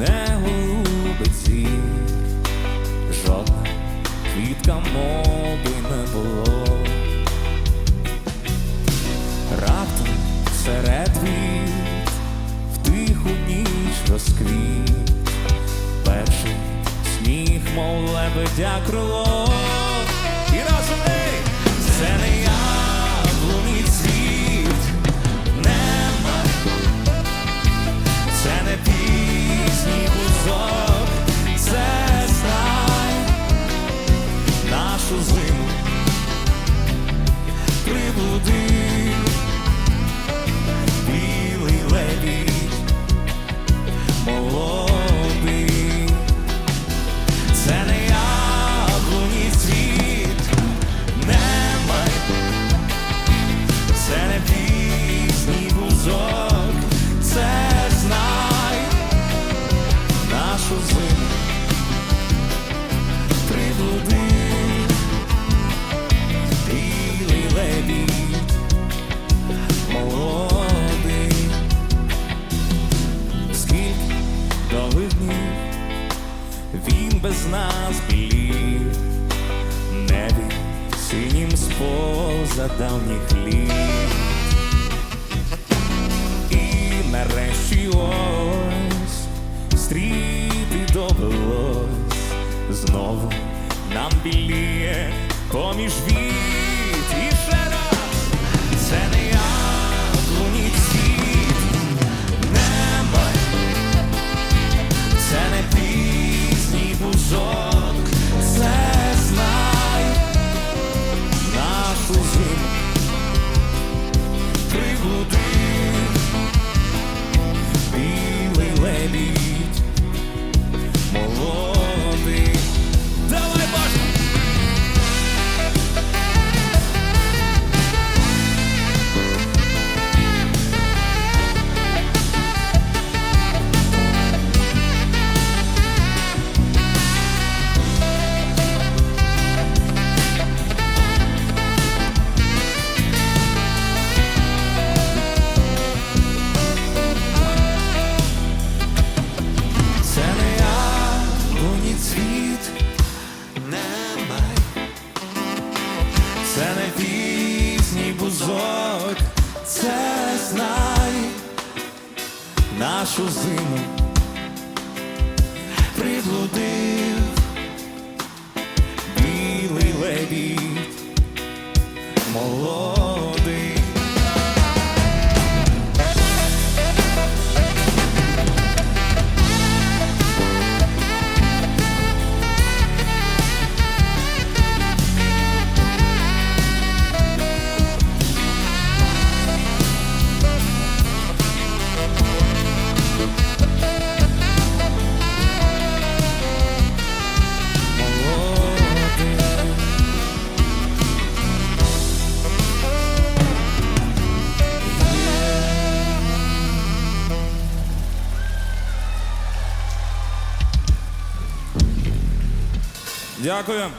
не голубить звір, жодна квітка моби не було. Раптом серед віт в тиху ніч розквіт, перший сміх, мов лебедя крило. І разом ей! це не він без нас білів, небі синім споза давніх літ. І нарешті ось стріти довелось знову нам біліє поміж віт і ще раз! Це не Це не пізній бузок, це знай нашу зиму приблудив білий лебідь молодий. Дякую.